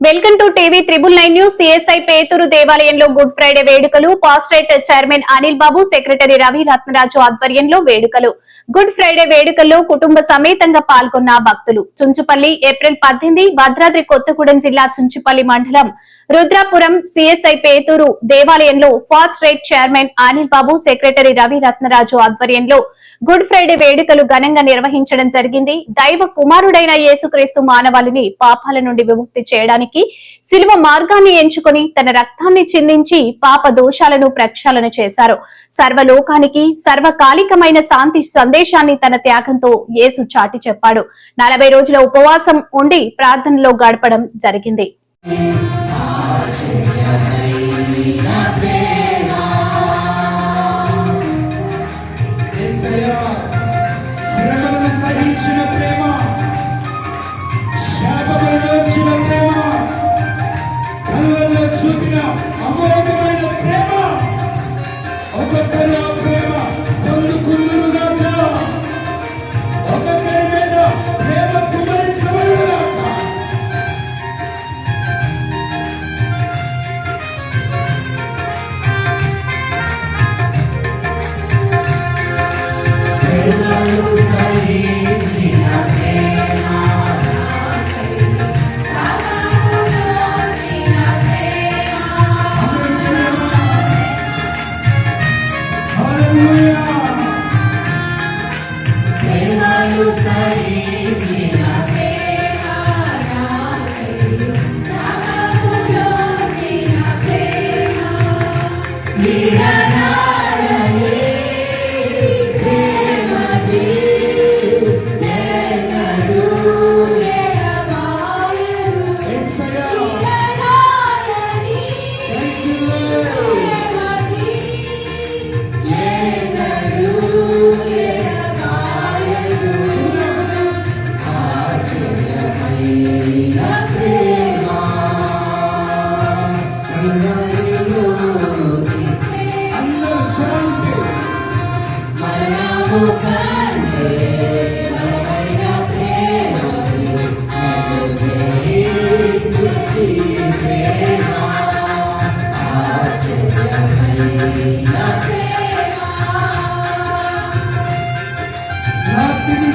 Welcome to TV triple nine news. CSI Peturu దేవాలయంలో good Friday వేడుకలు. Pastorate chairman Anil Babu secretary Ravi Ratnaraju ఆధ్వర్యంలో వేడుకలు. Good Friday వేడుకల్లో కుటుంబ సమేతంగా పాల్గొన్న భక్తులు. చుంచుపల్లి ఏప్రిల్ పద్దెనిమిది భద్రాద్రి కొత్తగూడెం జిల్లా చుంచుపల్లి మండలం రుద్రాపురం సిఎస్ఐ పేతూరు దేవాలయంలో pastorate chairman Anil Babu secretary Ravi Ratnaraju ఆధ్వర్యంలో గుడ్ ఫ్రైడే వేడుకలు ఘనంగా నిర్వహించడం జరిగింది. దైవ కుమారుడైన యేసుక్రీస్తు మానవాళిని పాపాల నుండి విముక్తి చేయడానికి శిలువ మార్గాన్ని ఎంచుకొని తన రక్తాన్ని చిందించి పాప దోషాలను ప్రక్షాళన చేశారు. సర్వలోకానికి సర్వకాలికమైన శాంతి సందేశాన్ని తన త్యాగంతో యేసు చాటి చెప్పాడు. నలభై రోజుల ఉపవాసం ఉండి ప్రార్థనలో గడపడం జరిగింది.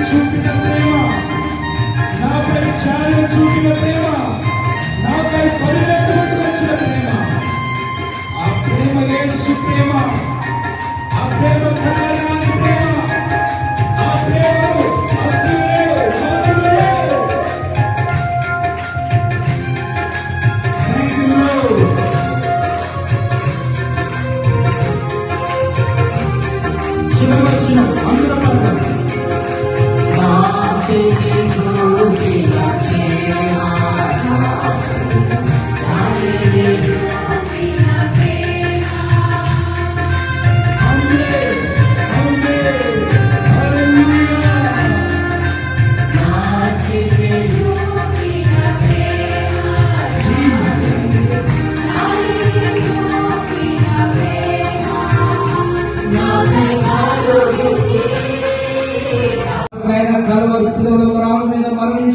చూపిన ప్రేమ నాపై ఛాయ చూపిన ప్రేమ. నాపై పరిగెత్తుకుంటూ వచ్చిన ప్రేమ. ఆ ప్రేమ యేసు ప్రేమ. ఆ ప్రేమ ప్రేమ.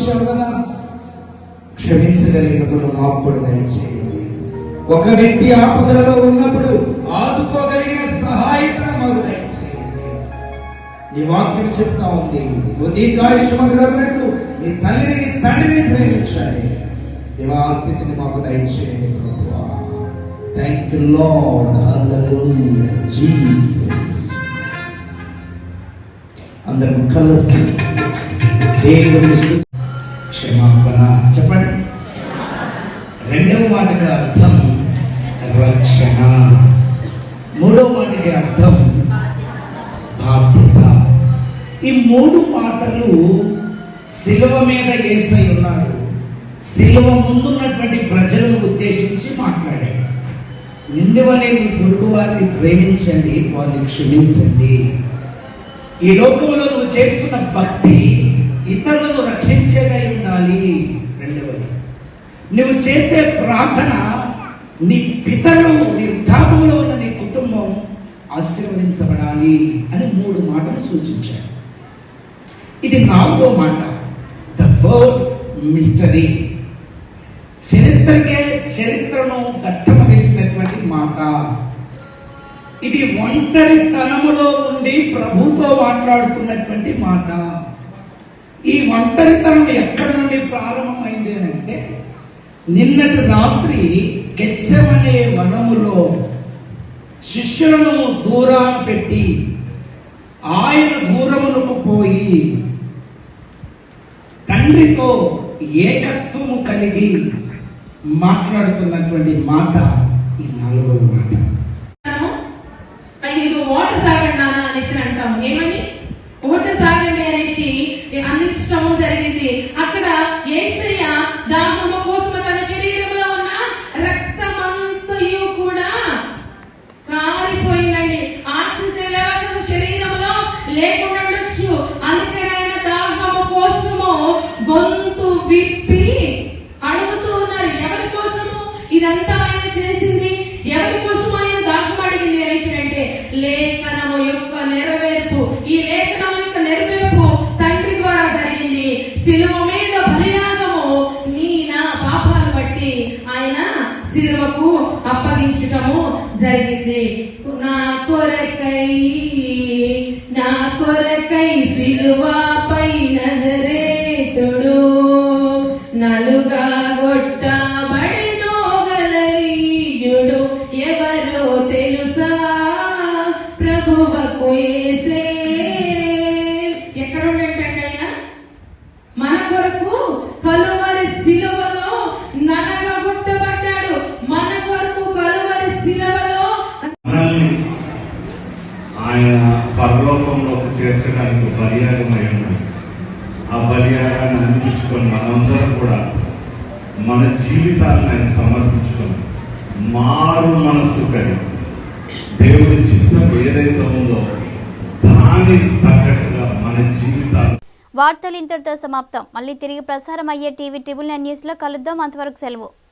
క్షమించావు కదా క్షమించగలిగిన గుణం అప్పుడు దయచేయండి. ఒక వ్యక్తి ఆపదలలో ఉన్నప్పుడు ఆదుకోగలిగిన సహాయతను మాకు దయచేయండి. నీ వాక్యం చెప్తా ఉంది. నువ్వు దీర్ఘాయుష్మని కలిగినట్లు నీ తల్లిని నీ తండ్రిని ప్రేమించాలి. దేవా స్థితిని మాకు దయచేయండి ప్రభువా. Thank you Lord hallelujah Jesus అందరం కలిసి దేవుని క్షమాపణ చెప్పండి. రెండవ మాటకి అర్థం రక్షణ. మూడవ మాటకి అర్థం బాధ్యత. ఈ మూడు మాటలు శిలువ మీద ఏసై ఉన్నాడు. శిలువ ముందున్నటువంటి ప్రజలను ఉద్దేశించి మాట్లాడాడు. నిండు మీ పొరుగు వారిని ప్రేమించండి వారిని క్షమించండి. ఈ లోకంలో నువ్వు చేస్తున్న భక్తి ఇతరులను నువ్వు చేసే ప్రార్థన నీ పితరులు నీ వృద్ధాపంలో ఉన్న నీ కుటుంబం ఆశీర్వదించబడాలి అని మూడు మాటలు సూచించాడు ఇది నాలుగో మాట. ద వర్డ్ మిస్టరీ చరిత్రకే చరిత్రను దట్టమ వేసినటువంటి మాట. ఇది ఒంటరితనములో ఉండి ప్రభుతో మాట్లాడుతున్నటువంటి మాట. ఈ ఒంటరితనం ఎక్కడి నుండి ప్రారంభమైంది అని అంటే నిన్నటి రాత్రి గెచ్చమనే వనములో శిష్యులను దూరాన పెట్టి ఆయన దూరమునకు పోయి తండ్రితో ఏకత్వము కలిగి మాట్లాడుతున్నటువంటి మాట ఈ నాలుగవ మాట. వాటర్ తాగండి లేకుండా ఉండొచ్చు అందుకని ఆయన దాహము కోసము గొంతు విప్పి అడుగుతూ ఉన్నారు. ఎవరి కోసము? ఇదంతా ఆయన చేసింది. ఎవరి కోసం ఆయన దాహం అడిగింది అంటే లేఖనము యొక్క నెరవేర్పు. ఈ లేఖనము యొక్క నెరవేర్పు తండ్రి ద్వారా జరిగింది. శిలువ మీద బలియాగము నీ నా పాపాలు బట్టి ఆయన శిలువకు అప్పగించటము జరిగింది. నా కొరకై నా కొరకై శిలువపై నజరేతుడు నలుగా గొట్టబడినో గలలీయుడు ఎవరో తెలుసా? ప్రభువకు యేసే పరలోకంలోకి చేర్చడానికి బలియాగమై ఉన్నాడు ఆ బలియాగాన్ని అందించుకొని మనందరం కూడా మన జీవితాన్ని ఆయన సమర్పించుకొని మారు మనస్సు కలిగి దేవుడి చిత్తం ఏదైతే ఉందో దాన్ని తగ్గట్టుగా మన జీవితాన్ని వార్తలు ఇంతటితో సమాప్తం. మళ్ళీ తిరిగి ప్రసారం అయ్యే టీవీ ట్రిబుల్ నైన్ న్యూస్లో కలుద్దాం. అంతవరకు సెలవు.